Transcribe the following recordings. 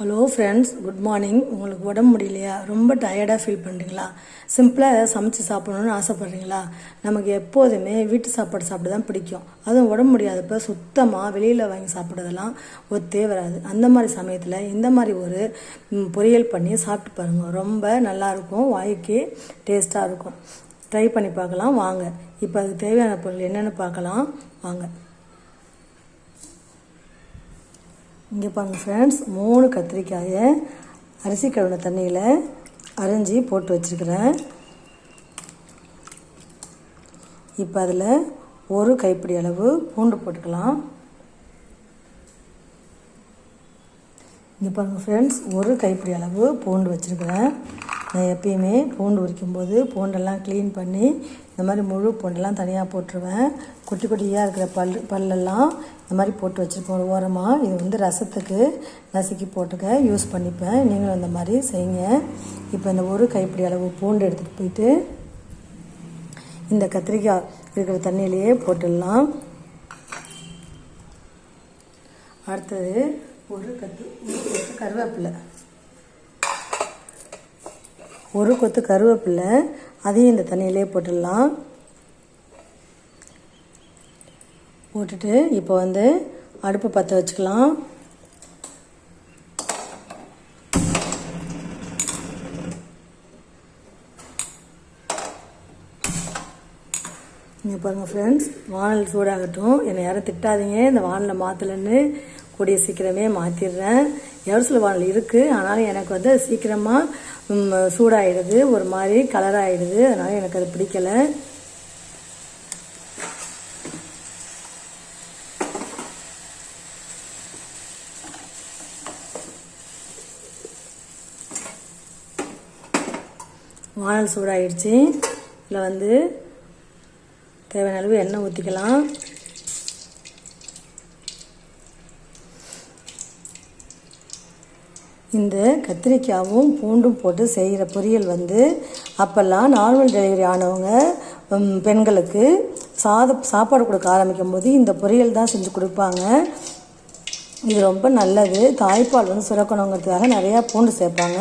Hello friends good morning உங்களுக்கு உடம்பு முடியலையா? ரொம்ப டயர்டாக ஃபீல் பண்ணுறீங்களா சிம்பிளாக ஏதாவது சமைச்சு சாப்பிடணும்னு ஆசைப்பட்றீங்களா? நமக்கு எப்போதுமே வீட்டு சாப்பாடு சாப்பிட தான் பிடிக்கும். அதுவும் உடம்பு முடியாதப்ப சுத்தமாக வெளியில் வாங்கி சாப்பிட்றதெல்லாம் ஒத்தே வராது. அந்த மாதிரி சமயத்தில் இந்த மாதிரி ஒரு பொரியல் பண்ணி சாப்பிட்டு பாருங்கள் ரொம்ப நல்லாயிருக்கும் வாய்க்கு டேஸ்ட்டாக இருக்கும். ட்ரை பண்ணி பார்க்கலாம். வாங்க. இப்போ அதுக்கு தேவையான பொருள் என்னென்னு பார்க்கலாம். வாங்க. இங்கே பாருங்க ஃப்ரெண்ட்ஸ் மூணு கத்திரிக்காயை அரிசி கழுவின தண்ணியில் அரைஞ்சி போட்டு வச்சுருக்கிறேன். இப்போ அதில் ஒரு கைப்பிடி அளவு பூண்டு போட்டுக்கலாம். இங்கே பாருங்கள் ஃப்ரெண்ட்ஸ் ஒரு கைப்பிடி அளவு பூண்டு வச்சுருக்கிறேன். நான் எப்பயுமே பூண்டு உரிக்கும்போது பூண்டெல்லாம் க்ளீன் பண்ணி இந்த மாதிரி முழு பூண்டெல்லாம் தனியாக போட்டுருவேன். குட்டி குட்டியாக இருக்கிற பல் பல்லெல்லாம் இந்த மாதிரி போட்டு வச்சுருப்போம் ஒரு ஓரமாக இது வந்து ரசத்துக்கு நசுக்கி போட்டுக்க யூஸ் பண்ணிப்பேன். நீங்களும் இந்த மாதிரி செய்யுங்க. இப்போ இந்த ஒரு கைப்பிடி அளவு பூண்டு எடுத்துகிட்டு போயிட்டு இந்த கத்திரிக்காய் இருக்கிற தண்ணியிலேயே போட்டுடலாம். அடுத்தது ஒரு கத்து ஒரு கொத்து கருவேப்பிலை. ஒரு கொத்து கருவேப்பிலை அதையும் இந்த தண்ணியிலே போட்டுடலாம். போட்டுட்டு இப்போ வந்து அடுப்பு பற்ற வச்சுக்கலாம். இங்கே பாருங்கள் ஃப்ரெண்ட்ஸ் வானல் சூடாகட்டும். என்னை யாரும் திட்டாதீங்க இந்த வானலை மாற்றலன்னு கூடிய சீக்கிரமே மாற்றிடுறேன் எவர்சில் வானல் இருக்குது ஆனாலும் எனக்கு வந்து சீக்கிரமாக சூடாயிடுது ஒரு மாதிரி கலராகிடுது அதனால் எனக்கு அது பிடிக்கலை. வானல் சூடாகிடுச்சு இதில் வந்து தேவையான அளவு எண்ணெய் ஊற்றிக்கலாம். இந்த கத்திரிக்காயும் பூண்டும் போட்டு செய்கிற பொரியல் வந்து அப்போல்லாம் நார்மல் டெலிவரி ஆனவங்க பெண்களுக்கு சாத சாப்பாடு கொடுக்க ஆரம்பிக்கும் போது இந்த பொரியல் தான் செஞ்சு கொடுப்பாங்க. இது ரொம்ப நல்லது. தாய்ப்பால் வந்து சுரக்கணுங்கிறதுக்காக நிறையா பூண்டு சேர்ப்பாங்க.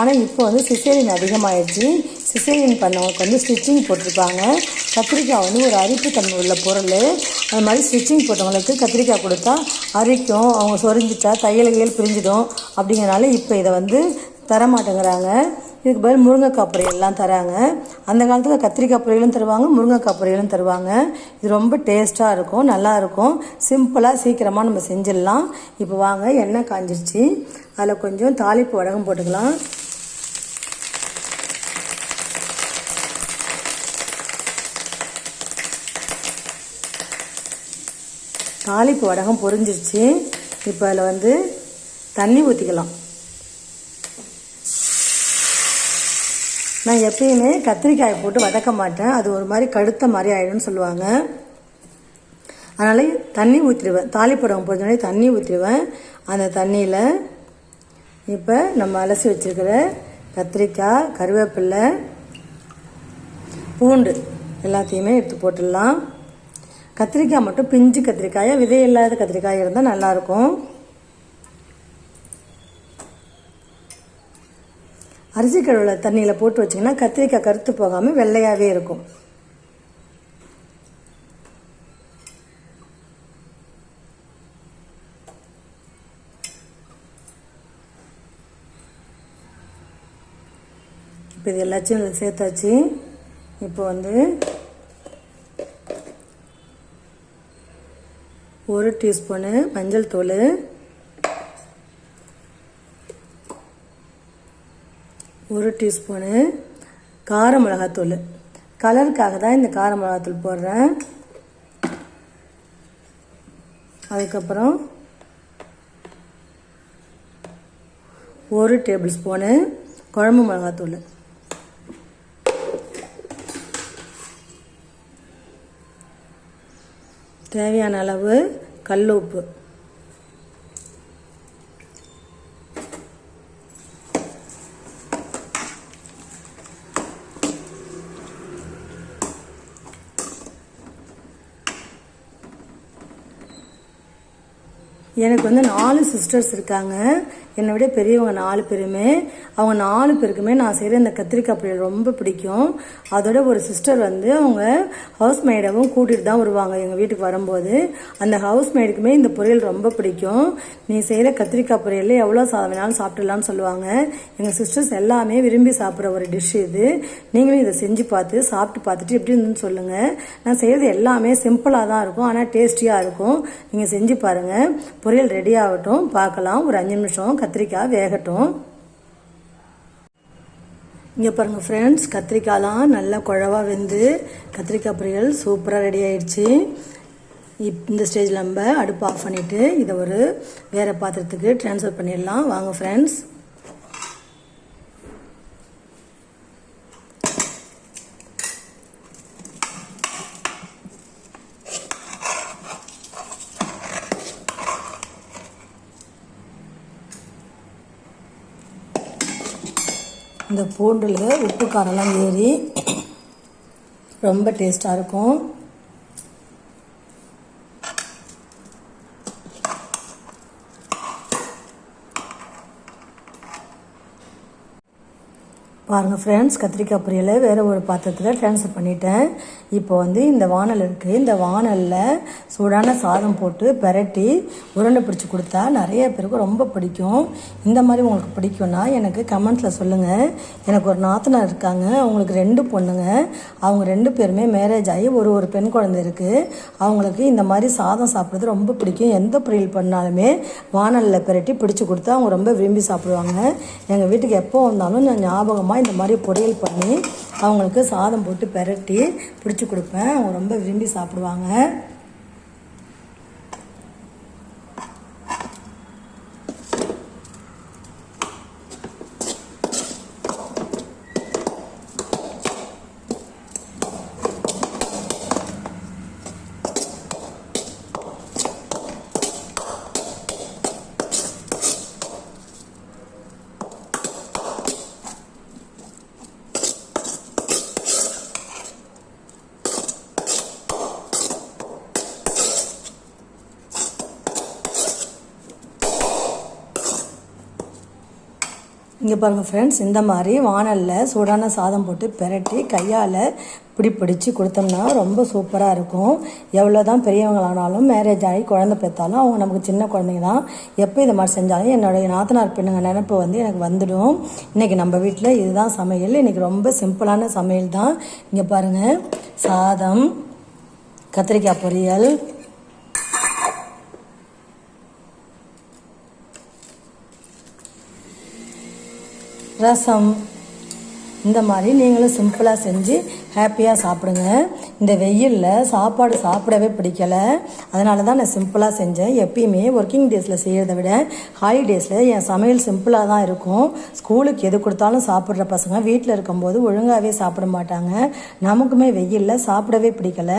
ஆனால் இப்போ வந்து சிசேரியன் அதிகமாகிடுச்சு சிசேரியன் பண்ணவங்களுக்கு வந்து ஸ்டிச்சிங் போட்டிருப்பாங்க கத்திரிக்காய் வந்து ஒரு அரிப்பு தன்மை உள்ள பொருள். அது மாதிரி ஸ்டிச்சிங் போட்டவங்களுக்கு கத்திரிக்காய் கொடுத்தா அரிக்கும். அவங்க சொரிஞ்சிட்டா தையல் கையல் பிரிஞ்சிடும். அப்படிங்கிறனால இப்போ இதை வந்து தரமாட்டேங்கிறாங்க. இதுக்கு பதில் முருங்கைக்காய் பொரியல்லாம் தராங்க. அந்த காலத்தில் கத்திரிக்காய் பொரியலும் தருவாங்க முருங்கைக்காய் பொரியலும் தருவாங்க. இது ரொம்ப டேஸ்ட்டாக இருக்கும் நல்லா இருக்கும். சிம்பிளாக சீக்கிரமாக நம்ம செஞ்சிடலாம். இப்போ வாங்க எண்ணெய் காஞ்சிருச்சு. அதில் கொஞ்சம் தாளிப்பு வடகம் போட்டுக்கலாம். தாளிப்பு வடகம் பொரிஞ்சிருச்சு. இப்போ அதில் வந்து தண்ணி ஊற்றிக்கலாம் நான் எப்பயுமே கத்திரிக்காயை போட்டு வதக்க மாட்டேன். அது ஒரு மாதிரி கடுத்த மாதிரி ஆயிடும்னு சொல்லுவாங்க. அதனால் தண்ணி ஊற்றிடுவேன் தாலிப்படம் பொறுத்தவரை தண்ணி ஊற்றிடுவேன் அந்த தண்ணியில் இப்போ நம்ம அலசி வச்சிருக்கிற கத்திரிக்காய் கருவேப்பிலை பூண்டு எல்லாத்தையுமே எடுத்து போட்டுடலாம். கத்திரிக்காய் மட்டும் பிஞ்சு கத்திரிக்காயை விதை இல்லாத கத்திரிக்காய் இருந்தால் நல்லாயிருக்கும் அரிசி கழுவுல தண்ணியில் போட்டு வச்சிங்கன்னா கத்திரிக்காய் கருத்து போகாமல் வெள்ளையாகவே இருக்கும். இப்போ இது எல்லாத்தையும் சேர்த்தாச்சு. இப்போ வந்து ஒரு டீஸ்பூனு மஞ்சள் தூள் ஒரு டீஸ்பூனு கார மிளகாத்தூள். கலருக்காக தான் இந்த கார மிளகாத்தூள் போடுறேன். அதுக்கப்புறம் ஒரு டேபிள் ஸ்பூனு குழம்பு மிளகாத்தூள். தேவையான அளவு கல் உப்பு. எனக்கு வந்து நாலு சிஸ்டர்ஸ் இருக்காங்க. என்னை விட பெரியவங்க நாலு பேருமே. அவங்க நாலு பேருக்குமே நான் செய்கிற இந்த கத்திரிக்காய் பொரியல் ரொம்ப பிடிக்கும். அதோட ஒரு சிஸ்டர் வந்து அவங்க ஹவுஸ் மேடவும் கூட்டிகிட்டு தான் வருவாங்க எங்கள் வீட்டுக்கு வரும்போது. அந்த ஹவுஸ் மேடுக்குமே இந்த பொரியல் ரொம்ப பிடிக்கும். நீ செய்கிற கத்திரிக்காய் பொரியல் எவ்வளோ சா வேணாலும் சாப்பிடலாம்னு சொல்லுவாங்க. எங்கள் சிஸ்டர்ஸ் எல்லாமே விரும்பி சாப்பிட்ற ஒரு டிஷ் இது. நீங்களும் இதை செஞ்சு பார்த்து சாப்பிட்டு பார்த்துட்டு எப்படி இருந்துன்னு சொல்லுங்கள் நான் செய்கிறது எல்லாமே சிம்பிளாக தான் இருக்கும். ஆனால் டேஸ்டியாக இருக்கும். நீங்கள் செஞ்சு பாருங்கள் பொரியல் ரெடி ஆகட்டும். பார்க்கலாம். ஒரு அஞ்சு நிமிஷம். கத்திரிக்காய் வேகட்டும். இங்கே பாருங்கள் ஃப்ரெண்ட்ஸ் கத்திரிக்காய்லாம் நல்லா குழவா வெந்து கத்திரிக்காய் பொரியல் சூப்பராக ரெடி ஆயிடுச்சு. இப் இந்த ஸ்டேஜில் நம்ம அடுப்பு ஆஃப் பண்ணிவிட்டு இதை ஒரு வேறு பாத்திரத்துக்கு ட்ரான்ஸ்ஃபர் பண்ணிடலாம். வாங்க ஃப்ரெண்ட்ஸ் இந்த பூண்டில் உப்பு காரெல்லாம் ஏறி ரொம்ப டேஸ்ட்டாக இருக்கும். பாருங்கள் ஃப்ரெண்ட்ஸ் கத்திரிக்காய் பொரியலை வேறு ஒரு பாத்திரத்தில் ட்ரான்ஸ்ஃபர் பண்ணிட்டேன். இப்போ வந்து இந்த வானல் இருக்குது இந்த வானலில் சூடான சாதம் போட்டு பெரட்டி உருண்டை பிடிச்சி கொடுத்தா நிறைய பேருக்கு ரொம்ப பிடிக்கும். இந்த மாதிரி உங்களுக்கு பிடிக்கும்னா எனக்கு கமெண்ட்ஸில் சொல்லுங்கள் எனக்கு ஒரு நாத்தனார் இருக்காங்க. அவங்களுக்கு ரெண்டு பொண்ணுங்க. அவங்க ரெண்டு பேருமே மேரேஜ் ஆகி ஒரு ஒரு பெண் குழந்தை இருக்குது அவங்களுக்கு இந்த மாதிரி சாதம் சாப்பிட்றது ரொம்ப பிடிக்கும். எந்த பொரியல் பண்ணாலுமே வானலில் பெரட்டி பிடிச்சி கொடுத்தா அவங்க ரொம்ப விரும்பி சாப்பிடுவாங்க. எங்கள் வீட்டுக்கு எப்போ வந்தாலும் நான் ஞாபகமாக இந்த மாதிரி பொரியல் பண்ணி அவங்களுக்கு சாதம் போட்டு பெரட்டி பிடிச்சி கொடுப்பேன். அவங்க ரொம்ப விரும்பி சாப்பிடுவாங்க. இங்கே பாருங்கள் ஃப்ரெண்ட்ஸ் இந்த மாதிரி வானலில் சூடான சாதம் போட்டு பெரட்டி கையால் இப்படி பிடிச்சி கொடுத்தோம்னா ரொம்ப சூப்பராக இருக்கும். எவ்வளோ தான் பெரியவங்களானாலும் மேரேஜ் ஆகி குழந்தை பெற்றாலும் அவங்க நமக்கு சின்ன குழந்தைங்க தான் எப்போ இது மாதிரி செஞ்சாலும் என்னுடைய நாத்தனார் பெண்ணுங்க நினப்பு வந்து எனக்கு வந்துடும். இன்றைக்கி நம்ம வீட்டில் இதுதான் சமையல். இன்றைக்கி ரொம்ப சிம்பிளான சமையல் தான் இங்கே பாருங்கள் சாதம் கத்திரிக்காய் பொரியல் ரசம் இந்த மாதிரி நீங்களும் சிம்பிளாக செஞ்சு ஹாப்பியாக சாப்பிடுங்க. இந்த வெயிலில் சாப்பாடு சாப்பிடவே பிடிக்கல. அதனால தான் நான் சிம்பிளாக செஞ்சேன். எப்பயுமே ஒர்க்கிங் டேஸில் செய்கிறத விட ஹாலிடேஸில் என் சமையல் சிம்பிளாக தான் இருக்கும். ஸ்கூலுக்கு எது கொடுத்தாலும் சாப்பிட்ற பசங்க வீட்டில் இருக்கும்போது ஒழுங்காகவே சாப்பிட மாட்டாங்க. நமக்குமே வெயிலில் சாப்பிடவே பிடிக்கல.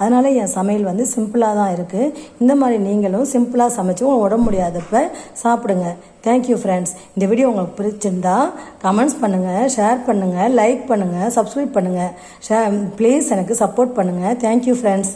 அதனால் என் சமையல் வந்து சிம்பிளாக தான் இருக்குது இந்த மாதிரி நீங்களும் சிம்பிளாக சமைச்சு உடம்பு முடியாதப்ப சாப்பிடுங்க. தேங்க்யூ ஃப்ரெண்ட்ஸ் இந்த வீடியோ உங்களுக்கு பிடிச்சிருந்தா கமெண்ட்ஸ் பண்ணுங்கள் ஷேர் பண்ணுங்கள் லைக் பண்ணுங்கள் சப்ஸ்கிரைப் பண்ணுங்கள் ஷே ப்ளீஸ் எனக்கு சப்போர்ட் பண்ணுங்கள் தேங்க்யூ ஃப்ரெண்ட்ஸ்